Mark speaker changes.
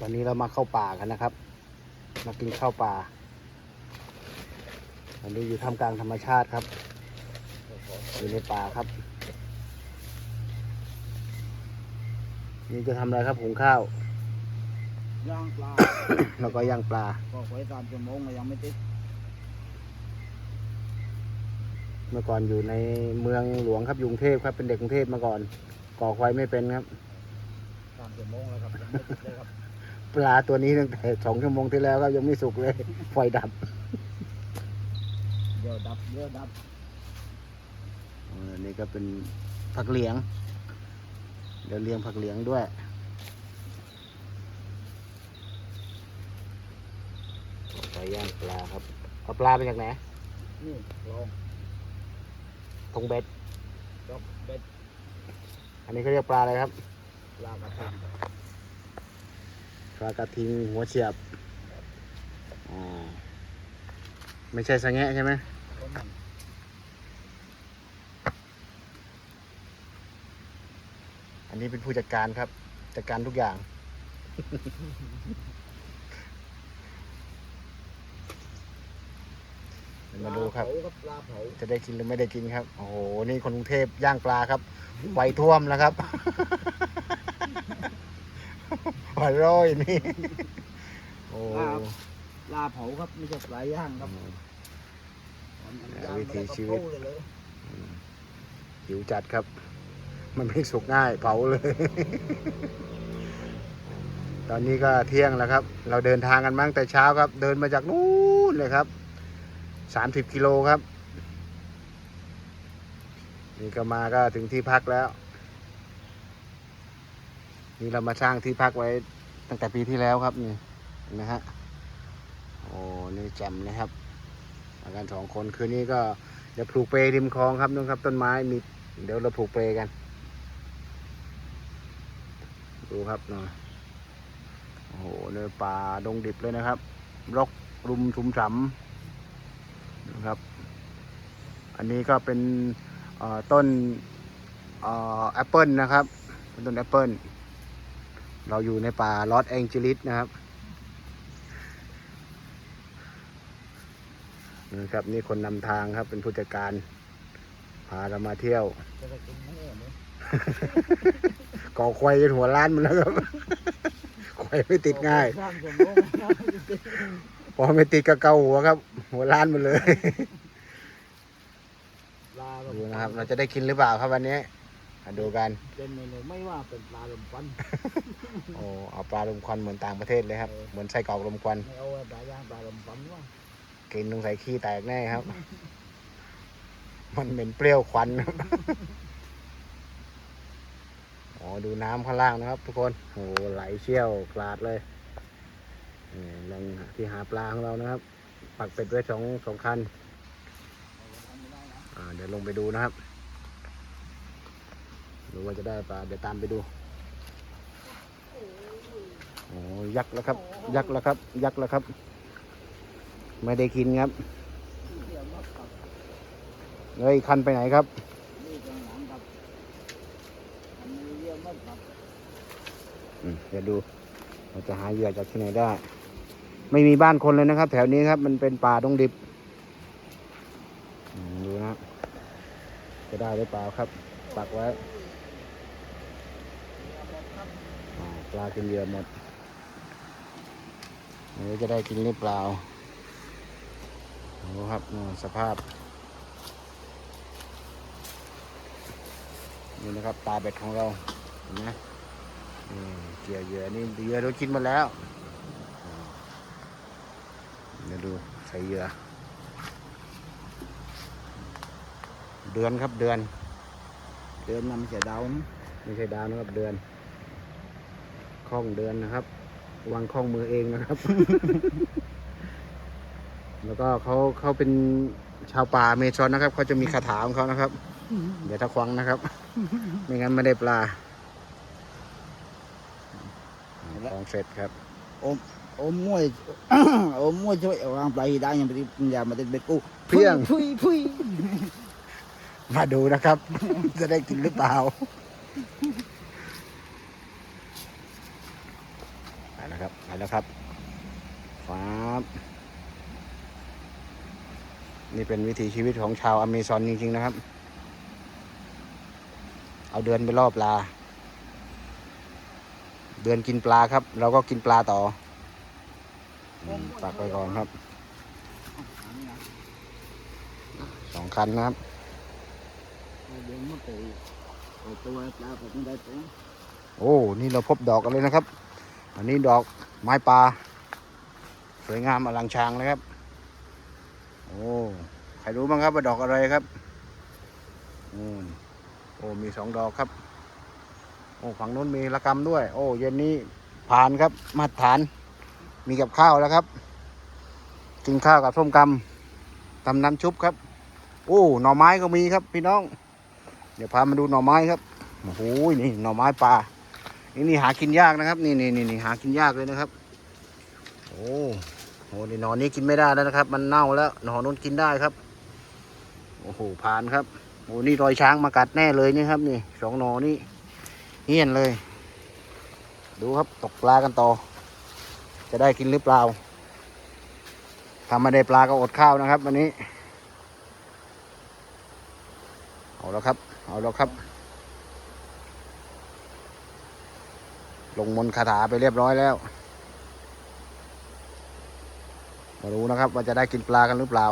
Speaker 1: ตอนนี้เรามาเข้าป่ากันนะครับ มากินข้าวป่าตอนนี้อยู่ท่ามกลางธรรมชาติครับ อยู่ในป่าครับ นี่จะทำอะไรครับหุงข้าว
Speaker 2: ย่างปลา
Speaker 1: แล้วก็ย่างปลา
Speaker 2: ก็ไว้ตามชั่วโมงก็ยังไม่ติด
Speaker 1: เมื่อก่อนอยู่ในเมืองหลวงครับอยกรุงเทพครับ เป็นเด็กกรุงเทพมาก่อน ก่อไฟไม่เป็นครับ
Speaker 2: ตามชั่วโมงแล้วครับยังไม่ติดเลยครับ
Speaker 1: ปลาตัวนี้ตั้งแต่สองชั่วโมงที่แล้วครับยังไม่สุกเลยไฟดับ
Speaker 2: เดี๋ยวดับเดี๋ยวดับ
Speaker 1: เออนี่ก็เป็นผักเหลียง เดี๋ยวเลี้ยงผักเหลียงด้วยไปย่างปลาครับเอาปลาไปจากไหน
Speaker 2: นี่ลอง
Speaker 1: ทงเบ็ด
Speaker 2: ยกเบ็ด
Speaker 1: อันนี้เขาเรียกปลาอะไรครับ
Speaker 2: ปลากระชัง
Speaker 1: ปลากระทิงหัวเฉียบอ๋อไม่ใช่สะแงะใช่ไหมอันนี้เป็นผู้จัดการครับ จัดการทุกอย่าง มาดูครับ จะได้กินหรือไม่ได้กินครับ โอ้โห นี่คนกรุงเทพย่างปลาครับไฟท่วมแล้วครับ หัวเร้อยนี่ โอ้
Speaker 2: ปลาเผาครับไม่ใช่ปลาย่างครับมันย่าง
Speaker 1: วิถีชีวิต
Speaker 2: มันก็เข้าเลยเลย
Speaker 1: หิวจัดครับ มันไม่สุกง่ายเผาเลย ตอนนี้ก็เที่ยงแล้วครับ เราเดินทางกันมาตั้งแต่เช้าครับ เดินมาจากนู้นเลยครับสามสิบกิโลครับ นี่ก็มาก็ถึงที่พักแล้ว นี่เรามาสร้างที่พักไว้ ตั้งแต่ปีที่แล้วครับนี่เห็นไหมฮะโอ้นี่แจ่มเลยครับมากันสองคนคืนนี้ก็เดี๋ยวปลูกเปรริมคลองครับนู่นครับ ต้นไม้มีเดี๋ยวเราปลูกเปรกัน ดูครับเนาะโอ้โหเนื้อป่าดงดิบเลยนะครับรกรุมชุมฉ่ำนะครับ อันนี้ก็เป็นต้นแอปเปิลนะครับ เป็นต้นแอปเปิล เราอยู่ในป่าลอสแองเจลิสนะครับนะครับ นี่คนนำทางครับ เป็นผู้จัดการ พาเรามาเที่ยว
Speaker 2: จะได้กินไหมเนี่ย
Speaker 1: ก่อควายจนหัวล้านมันแล้วครับควายไม่ติดง่าย
Speaker 2: สร้างชั่วโมงยังไม่ติด
Speaker 1: พอไม่ติดก็เกาหัวครับ หัวล้านมันเลย
Speaker 2: ปลาก็
Speaker 1: ดูนะครับ เราจะได้กินหรือเปล่าครับวันนี้ มาดูกัน
Speaker 2: เป็นเมนูไม่ว่าเป็นปลาลมควัน
Speaker 1: โอ้เอาปลาลมควันเหมือนต่างประเทศเลยครับ เหมือนไส้กรอกลมควัน
Speaker 2: ไม่เอาปลาย่างปลาลมควันว่า
Speaker 1: กินต้องใส่ขี้แตกแน่ครับ มันเหม็นเปรี้ยวควันครับอ๋อดูน้ำข้างล่างนะครับ ทุกคนโอ้ไหลเชี่ยวกลาดเลยนี่แหล่งที่หาปลาของเรานะครับ ปักเป็ดไว้สองสองคันอ่าเดี๋ยวลงไปดูนะครับ ดูว่าจะได้ปลาเดี๋ยวตามไปดูโอ้ยักษ์แล้วครับ ยักษ์แล้วครับ ยักษ์แล้วครับ ไม่ได้กินครับ
Speaker 2: เดี๋ยวมาขับ
Speaker 1: เฮ้ยคันไปไหนครับ
Speaker 2: เดี๋
Speaker 1: ยวดูเราจะหาเหยื่อจากที่ไหนได้ ไม่มีบ้านคนเลยนะครับ แถวนี้ครับ มันเป็นป่าดงดิบดูนะจะได้หรือเปล่าครับปักไว้อ่าป ลากินเหยื่อหมดไม่รู้จะได้กินหรือเปล่าดูครับสภาพ นี่นะครับปลาเบ็ดของเราเห็นไหมเกี่ยวเหยื่อนี่เหยื่อเรากินหมดแล้วอ่าเดี๋ยวดูใส่เหยื่อเดือนครับเดือน
Speaker 2: เดินนำเสียดาวนะ
Speaker 1: ไม่ใช่ดาวนะครับเดือน ล้องเดือนนะครับวางคล้องมือเองนะครับ แล้วก็เขาเขาเป็นชาวป่าเมซอนนะครับเขาจะมีคาถาของเขานะครับเดี๋ยวถ้าควังนะครับ ไม่งั้นไม่ได้ปลาของเสร็จครับ
Speaker 2: โอ้มวยโอ้มวยช่วยวางปลาได้ยังไม่ได้อย่ามาติดเบ็ดกู
Speaker 1: เพี้ยง
Speaker 2: พุยพุย
Speaker 1: มาดูนะครับ จะได้กินหรือเปล่าไปนะครับ แล้วครับฟ้าบนี่เป็นวิถีชีวิตของชาวอเมซอนจริง ๆ นะครับ เอาเดือนไปล่อปลา เดือนกินปลาครับ เราก็กินปลาต่ออืมฝากไปก่อนครับ สองคันนะครับ
Speaker 2: เดี๋ยวมันไปเอาตัวปลาผมได้ตัว
Speaker 1: โอ้ นี่เราพบดอกกันเลยนะครับ อันนี้ดอกไม้ปลาสวยงามอลังชางเลยครับ โอ้ใครรู้บ้างครับว่าดอกอะไรครับอืมโอ้มีสองดอกครับ โอ้ฝั่งนู้นมีระกำด้วย โอ้เย็นนี้ผ่านครับมาตรฐาน มีกับข้าวแล้วครับ กินข้าวกับส้มตำตำน้ำชุบครับ โอ้หน่อไม้ก็มีครับ พี่น้อง เดี๋ยวพามาดูหน่อไม้ครับโอ้โหนี่หน่อไม้ปลา นี่นี่หากินยากนะครับ นี่นี่นี่หากินยากเลยนะครับ โอ้โหนี่หนอนนี้กินไม่ได้แล้วนะครับ มันเน่าแล้วหนอนนู้นกินได้ครับ โอ้โหผ่านครับโอ้นี่รอยช้างมากัดแน่เลยนี่ครับ นี่สองหนอนี่เฮี้ยนเลย ดูครับตกปลากันต่อ จะได้กินหรือเปล่าถ้าไม่ได้ปลาก็อดข้าวนะครับวันนี้ เอาแล้วครับ เอาแล้วครับ ลงมนคาถาไปเรียบร้อยแล้วมาดูนะครับว่าจะได้กินปลากันหรือเปล่า